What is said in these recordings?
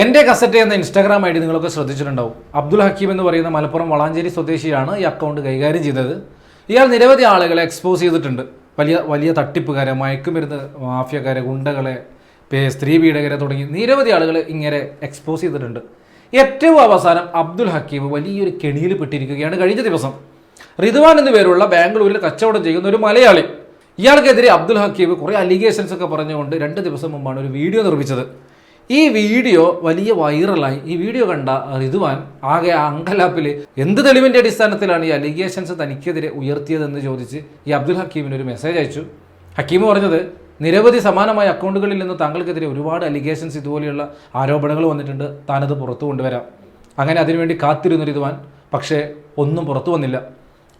എന്റെ കസറ്റ് എന്ന Instagram I D നിങ്ങളൊക്കെ ശ്രദ്ധിച്ചിട്ടുണ്ടാവും. അബ്ദുൽ ഹക്കീം എന്ന് പറയുന്ന മലപ്പുറം വളാഞ്ചേരി സ്വദേശിയാണ് ഈ അക്കൗണ്ട് കൈകാര്യം ചെയ്തത്. ഇയാൾ നിരവധി ആളുകളെ എക്സ്പോസ് ചെയ്തിട്ടുണ്ട്. വലിയ വലിയ തട്ടിപ്പുകാരെ മയക്കുമരുന്ന് മാഫിയക്കാരെ ഗുണ്ടകളെ സ്ത്രീ പീഡകരെ തുടങ്ങി നിരവധി ആളുകൾ ഇങ്ങനെ എക്സ്പോസ് ചെയ്തിട്ടുണ്ട്. ഏറ്റവും അവസാനം അബ്ദുൽ ഹക്കീം വലിയൊരു കെണിയിൽ പെട്ടിരിക്കുകയാണ് കഴിഞ്ഞ ദിവസം. റിദ്വാൻ എന്നു പേരുള്ള ബാംഗ്ലൂരിൽ കച്ചവടം ചെയ്യുന്ന ഒരു മലയാളി. ഇയാൾക്കെതിരെ അബ്ദുൽ ഹക്കീം കുറേ അലിഗേഷൻസ് ഒക്കെ പറഞ്ഞുകൊണ്ട് രണ്ട് ദിവസം മുമ്പാണ് ഒരു വീഡിയോ നിർമ്മിച്ചത്. ഈ വീഡിയോ വലിയ വൈറലായി. ഈ വീഡിയോ കണ്ട റിതുവാൻ ആകെ അങ്കലാപ്പിൽ എന്ത് തെളിവിന്റെ അടിസ്ഥാനത്തിലാണ് ഈ അലിഗേഷൻസ് തനിക്കെതിരെ ഉയർത്തിയതെന്ന് ചോദിച്ച് ഈ അബ്ദുൽ ഹക്കീമിന് ഒരു മെസ്സേജ് അയച്ചു. ഹക്കീം പറഞ്ഞത് നിരവധി സമാനമായ അക്കൗണ്ടുകളിൽ നിന്ന് താങ്കൾക്കെതിരെ ഒരുപാട് അലിഗേഷൻസ് ഇതുപോലെയുള്ള ആരോപണങ്ങൾ വന്നിട്ടുണ്ട്. താനത് പുറത്തു കൊണ്ടുവരാം. അങ്ങനെ അതിനുവേണ്ടി കാത്തിരുന്നു റിതുവാൻ. പക്ഷേ ഒന്നും പുറത്തു വന്നില്ല.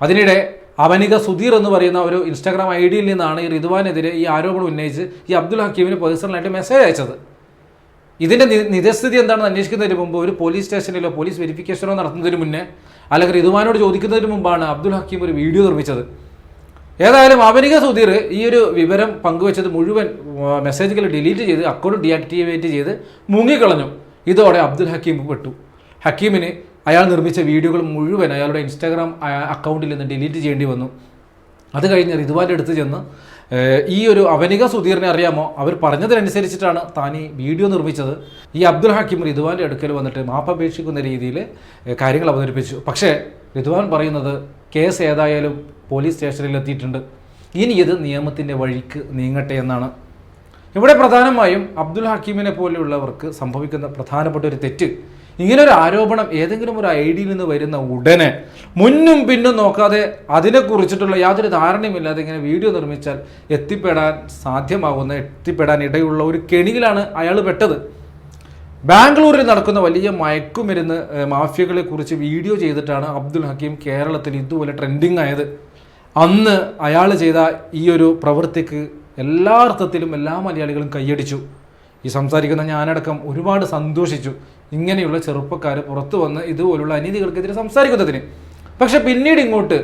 അതിനിടെ അവനിക സുധീർ എന്ന് പറയുന്ന ഒരു ഇൻസ്റ്റാഗ്രാം ഐ ഡിയിൽ നിന്നാണ് ഈ റിതുവാനെതിരെ ഈ ആരോപണം ഉന്നയിച്ച് ഈ അബ്ദുൽ ഹക്കീമിന് പേഴ്സണലായിട്ട് മെസ്സേജ് അയച്ചത്. ഇതിന്റെ നി- നിജസ്ഥിതി എന്താണെന്ന് അന്വേഷിക്കുന്നതിന് മുമ്പ് ഒരു പോലീസ് സ്റ്റേഷനിലോ പോലീസ് വെരിഫിക്കേഷനോ നടത്തുന്നതിന് മുന്നേ അല്ലെങ്കിൽ റിതുവാനോട് ചോദിക്കുന്നതിന് മുമ്പാണ് അബ്ദുൽ ഹക്കീം ഒരു വീഡിയോ നിർമ്മിച്ചത്. ഏതായാലും അവനിക സുധീർ ഈ ഒരു വിവരം പങ്കുവച്ചത് മുഴുവൻ മെസ്സേജുകൾ ഡിലീറ്റ് ചെയ്ത് അക്കൗണ്ട് ഡീആക്ടിവേറ്റ് ചെയ്ത് മുങ്ങിക്കളഞ്ഞു. ഇതോടെ അബ്ദുൽ ഹക്കീം പെട്ടു. ഹക്കീമിന് അയാൾ നിർമ്മിച്ച വീഡിയോകൾ മുഴുവൻ അയാളുടെ ഇൻസ്റ്റാഗ്രാം അക്കൗണ്ടിൽ നിന്ന് ഡിലീറ്റ് ചെയ്യേണ്ടി വന്നു. അത് കഴിഞ്ഞ് റിതുവാന്റെ അടുത്ത് ചെന്ന് ഈ ഒരു അവനിക സുധീറിനെ അറിയാമോ? അവർ പറഞ്ഞതിനനുസരിച്ചിട്ടാണ് താൻ ഈ വീഡിയോ നിർമ്മിച്ചത്. ഈ അബ്ദുൽ ഹാക്കിം റിദ്വാന്റെ അടുക്കൽ വന്നിട്ട് മാപ്പപേക്ഷിക്കുന്ന രീതിയിൽ കാര്യങ്ങൾ അവതരിപ്പിച്ചു. പക്ഷേ റിദ്വാൻ പറയുന്നത് കേസ് ഏതായാലും പോലീസ് സ്റ്റേഷനിൽ എത്തിയിട്ടുണ്ട്. ഇനി ഇത് നിയമത്തിന്റെ വഴിക്ക് നീങ്ങട്ടെ എന്നാണ്. ഇവിടെ പ്രധാനമായും അബ്ദുൽ ഹക്കീമിനെ പോലെയുള്ളവർക്ക് സംഭവിക്കുന്ന പ്രധാനപ്പെട്ട ഒരു തെറ്റ്. ഇങ്ങനെ ഒരു ആരോപണം ഏതെങ്കിലും ഒരു ഐ ഡിയിൽ നിന്ന് വരുന്ന ഉടനെ മുന്നും പിന്നും നോക്കാതെ അതിനെക്കുറിച്ചിട്ടുള്ള യാതൊരു ധാരണയുമില്ലാതെ ഇങ്ങനെ വീഡിയോ നിർമ്മിച്ചാൽ എത്തിപ്പെടാൻ സാധ്യമാകുന്ന എത്തിപ്പെടാൻ ഇടയുള്ള ഒരു കെണിയിലാണ് അയാൾ പെട്ടത്. ബാംഗ്ലൂരിൽ നടക്കുന്ന വലിയ മയക്കുമരുന്ന് മാഫിയകളെക്കുറിച്ച് മാഫിയകളെ കുറിച്ച് വീഡിയോ ചെയ്തിട്ടാണ് അബ്ദുൽ ഹക്കീം കേരളത്തിൽ ഇതുപോലെ ട്രെൻഡിങ് ആയത്. അന്ന് അയാൾ ചെയ്ത ഈ ഒരു പ്രവൃത്തിക്ക് എല്ലാ അർത്ഥത്തിലും എല്ലാ മലയാളികളും കൈയടിച്ചു. ഈ സംസാരിക്കുന്ന ഞാനടക്കം ഒരുപാട് സന്തോഷിച്ചു. ഇങ്ങനെയുള്ള ചെറുപ്പക്കാർ പുറത്തു വന്ന് ഇതുപോലുള്ള അനീതികൾക്കെതിരെ സംസാരിക്കുന്നതിന്. പക്ഷെ പിന്നീട് ഇങ്ങോട്ട്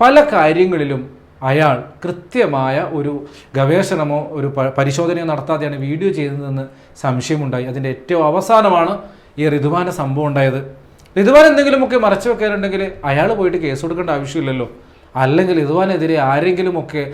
പല കാര്യങ്ങളിലും അയാൾ കൃത്യമായ ഒരു ഗവേഷണമോ ഒരു പരിശോധനയോ നടത്താതെയാണ് വീഡിയോ ചെയ്തതെന്ന് സംശയമുണ്ടായി. അതിന്റെ ഏറ്റവും അവസാനമാണ് ഈ ഋതുവാന സംഭവം ഉണ്ടായത്. ഋതുവാൻ എന്തെങ്കിലുമൊക്കെ മറച്ചു വെക്കാനുണ്ടെങ്കിൽ അയാൾ പോയിട്ട് കേസ് കൊടുക്കേണ്ട ആവശ്യമില്ലല്ലോ. അല്ലെങ്കിൽ ഇതുവാനെതിരെ ആരെങ്കിലുമൊക്കെ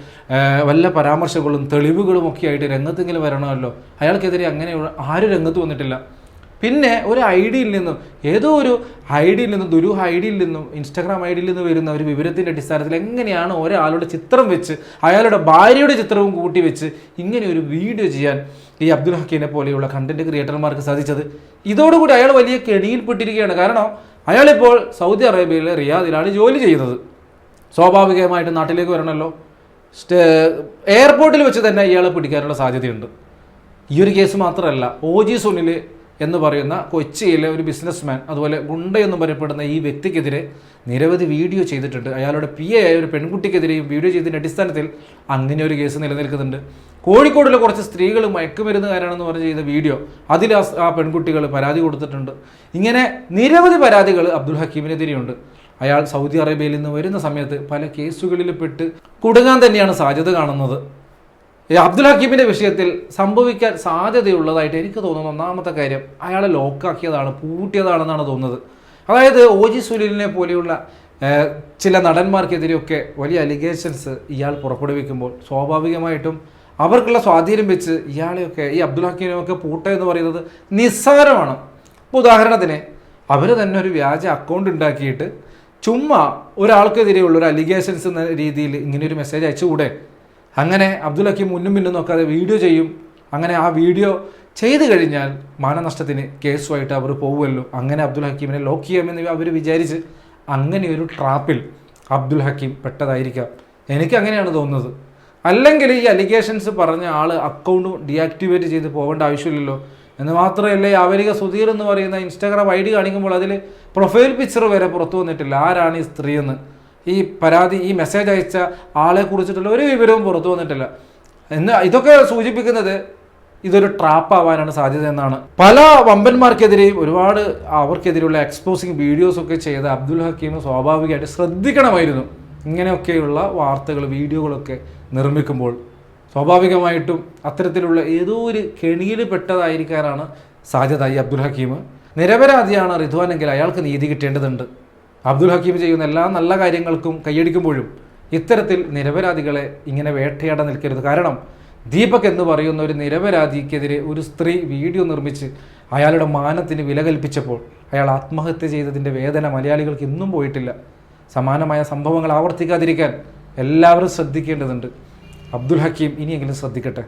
വല്ല പരാമർശങ്ങളും തെളിവുകളും ഒക്കെ ആയിട്ട് രംഗത്തെങ്കിലും വരണമല്ലോ? അയാൾക്കെതിരെ അങ്ങനെയുള്ള ആരും രംഗത്ത് വന്നിട്ടില്ല. പിന്നെ ഒരു ഐ ഡിയിൽ നിന്നും ഏതോ ഒരു ഐ ഡിയിൽ നിന്നും ദുരൂഹ ഐ ഡിയിൽ നിന്നും ഇൻസ്റ്റാഗ്രാം ഐ ഡിയിൽ നിന്ന് വരുന്ന ഒരു വിവരത്തിന്റെ അടിസ്ഥാനത്തിൽ എങ്ങനെയാണ് ഒരാളുടെ ചിത്രം വെച്ച് അയാളുടെ ഭാര്യയുടെ ചിത്രവും കൂട്ടി വെച്ച് ഇങ്ങനെ ഒരു വീഡിയോ ചെയ്യാൻ ഈ അബ്ദുൽ ഹക്കീനെ പോലെയുള്ള കണ്ടന്റ് ക്രിയേറ്റർമാർക്ക് സാധിച്ചത്. ഇതോടുകൂടി അയാൾ വലിയ കെണിയിൽപ്പെട്ടിരിക്കുകയാണ്. കാരണം അയാളിപ്പോൾ സൗദി അറേബ്യയിലെ റിയാദിലാണ് ജോലി ചെയ്യുന്നത്. സ്വാഭാവികമായിട്ട് നാട്ടിലേക്ക് വരണമല്ലോ എയർപോർട്ടിൽ വെച്ച് തന്നെ ഇയാളെ പിടിക്കാനുള്ള സാധ്യതയുണ്ട്. ഈ ഒരു കേസ് മാത്രമല്ല ഒ ജി സുനിൽ എന്ന് പറയുന്ന കൊച്ചിയിലെ ഒരു ബിസിനസ്മാൻ അതുപോലെ ഗുണ്ട എന്ന് പറയപ്പെടുന്ന ഈ വ്യക്തിക്കെതിരെ നിരവധി വീഡിയോ ചെയ്തിട്ടുണ്ട്. അയാളുടെ പി എ ആയ ഒരു പെൺകുട്ടിക്കെതിരെയും വീഡിയോ ചെയ്തതിന്റെ അടിസ്ഥാനത്തിൽ അങ്ങനെ ഒരു കേസ് നിലനിൽക്കുന്നുണ്ട്. കോഴിക്കോടിലെ കുറച്ച് സ്ത്രീകൾ മയക്കുമരുന്നുകാരാണെന്ന് പറഞ്ഞ് ചെയ്ത വീഡിയോ അതിൽ ആ പെൺകുട്ടികൾ പരാതി കൊടുത്തിട്ടുണ്ട്. ഇങ്ങനെ നിരവധി പരാതികൾ അബ്ദുൽ ഹക്കീമിനെതിരെയുണ്ട്. അയാൾ സൗദി അറേബ്യയിൽ നിന്ന് വരുന്ന സമയത്ത് പല കേസുകളിൽ പെട്ട് കുടുങ്ങാൻ തന്നെയാണ് സാധ്യത കാണുന്നത്. അബ്ദുൽ ഹക്കീമിന്റെ വിഷയത്തിൽ സംഭവിക്കാൻ സാധ്യതയുള്ളതായിട്ട് എനിക്ക് തോന്നുന്ന ഒന്നാമത്തെ കാര്യം അയാളെ ലോക്കാക്കിയതാണ് പൂട്ടിയതാണെന്നാണ് തോന്നുന്നത്. അതായത് ഒ ജി സുനിലിനെ പോലെയുള്ള ചില നടന്മാർക്കെതിരെയൊക്കെ വലിയ അലിഗേഷൻസ് ഇയാൾ പുറപ്പെടുവിക്കുമ്പോൾ സ്വാഭാവികമായിട്ടും അവർക്കുള്ള സ്വാധീനം വെച്ച് ഇയാളെയൊക്കെ ഈ അബ്ദുൽ ഹക്കീമിനെയൊക്കെ പൂട്ട എന്ന് പറയുന്നത് നിസ്സാരമാണ്. ഉദാഹരണത്തിന് അവർ തന്നെ ഒരു വ്യാജ അക്കൗണ്ട് ഉണ്ടാക്കിയിട്ട് ചുമ്മാ ഒരാൾക്കെതിരെയുള്ള ഒരു അലിഗേഷൻസ് എന്ന രീതിയിൽ ഇങ്ങനെ ഒരു മെസ്സേജ് അയച്ചുകൂടെ? അങ്ങനെ അബ്ദുൽ ഹക്കീം മുന്നും പിന്നും നോക്കാതെ വീഡിയോ ചെയ്യും. അങ്ങനെ ആ വീഡിയോ ചെയ്തു കഴിഞ്ഞാൽ മാനനഷ്ടത്തിന് കേസുമായിട്ട് അവർ പോകുമല്ലോ അങ്ങനെ അബ്ദുൽ ഹക്കീമിനെ ലോക്ക് ചെയ്യാമെന്ന് അവർ വിചാരിച്ച് അങ്ങനെ ഒരു ട്രാപ്പിൽ അബ്ദുൽ ഹക്കീം പെട്ടതായിരിക്കാം. എനിക്ക് അങ്ങനെയാണ് തോന്നുന്നത്. അല്ലെങ്കിൽ ഈ അലിഗേഷൻസ് പറഞ്ഞ ആൾ അക്കൗണ്ട് ഡീആക്ടിവേറ്റ് ചെയ്ത് പോകേണ്ട ആവശ്യമില്ലല്ലോ. എന്ന് മാത്രമല്ല അവരിക സുധീർ എന്ന് പറയുന്ന ഇൻസ്റ്റാഗ്രാം ഐ ഡി കാണിക്കുമ്പോൾ അതിൽ പ്രൊഫൈൽ പിക്ചർ വരെ പുറത്തു വന്നിട്ടില്ല. ആരാണ് ഈ സ്ത്രീ എന്ന്? ഈ പരാതി ഈ മെസ്സേജ് അയച്ച ആളെ കുറിച്ചിട്ടുള്ള ഒരു വിവരവും പുറത്തു വന്നിട്ടില്ല. എന്ന് ഇതൊക്കെ സൂചിപ്പിക്കുന്നത് ഇതൊരു ട്രാപ്പ് ആവാനാണ് സാധ്യത എന്നാണ്. പല വമ്പന്മാർക്കെതിരെയും ഒരുപാട് അവർക്കെതിരെയുള്ള എക്സ്പോസിങ് വീഡിയോസ് ഒക്കെ ചെയ്ത അബ്ദുൽ ഹക്കീം സ്വാഭാവികമായിട്ട് ശ്രദ്ധിക്കണമായിരുന്നു. ഇങ്ങനെയൊക്കെയുള്ള വാർത്തകൾ വീഡിയോകളൊക്കെ നിർമ്മിക്കുമ്പോൾ. സ്വാഭാവികമായിട്ടും അത്തരത്തിലുള്ള ഏതോ ഒരു കെണിയിൽ പെട്ടതായിരിക്കാനാണ് സാധ്യത ഈ അബ്ദുൽ ഹക്കീം. നിരപരാധിയാണ് റിദ്വാൻ എങ്കിൽ അയാൾക്ക് നീതി കിട്ടേണ്ടതുണ്ട്. അബ്ദുൽ ഹക്കീം ചെയ്യുന്ന എല്ലാ നല്ല കാര്യങ്ങൾക്കും കൈയടിക്കുമ്പോഴും ഇത്തരത്തിൽ നിരപരാധികളെ ഇങ്ങനെ വേട്ടയാടാൻ നിൽക്കരുത്. കാരണം ദീപക് എന്ന് പറയുന്ന ഒരു നിരപരാധിക്കെതിരെ ഒരു സ്ത്രീ വീഡിയോ നിർമ്മിച്ച് അയാളുടെ മാനത്തിന് വില കൽപ്പിച്ചപ്പോൾ അയാൾ ആത്മഹത്യ ചെയ്തതിന്റെ വേദന മലയാളികൾക്ക് ഇന്നും പോയിട്ടില്ല. സമാനമായ സംഭവങ്ങൾ ആവർത്തിക്കാതിരിക്കാൻ എല്ലാവരും ശ്രദ്ധിക്കേണ്ടതുണ്ട്. അബ്ദുൽ ഹക്കീം ഇനിയെങ്കിലും ശ്രദ്ധിക്കട്ടെ.